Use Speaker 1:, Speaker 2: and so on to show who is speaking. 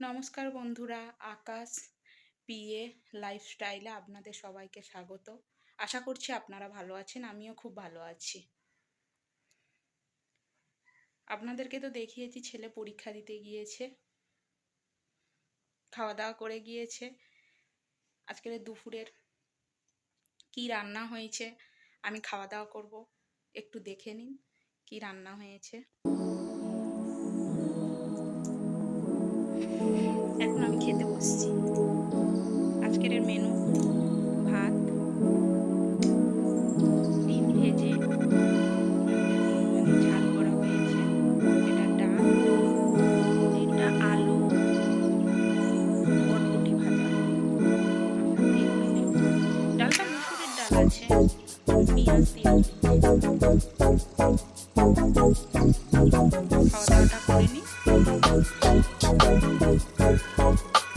Speaker 1: নমস্কার বন্ধুরা, আকাশ পিএ লাইফস্টাইলে আপনাদের সবাইকে স্বাগত। আশা করছি আপনারা ভালো আছেন, আমিও খুব ভালো আছি। আপনাদেরকে তো দেখিয়েছি, ছেলে পরীক্ষা দিতে গিয়েছে খাওয়া দাওয়া করে গিয়েছে। আজকের দুপুরের কি রান্না হয়েছে, আমি খাওয়া দাওয়া করব, একটু দেখে নিন, কি রান্না হয়েছে। বসছি আজকের মেনু ভাত, ডিম ভেজে ঝাল করা হয়েছে। এটা ডাল, এটা আলু বরবটি ভাজা। ডালটা মুসুরের ডাল আছে, পেঁয়াজ খাওয়া দাওয়াটা করে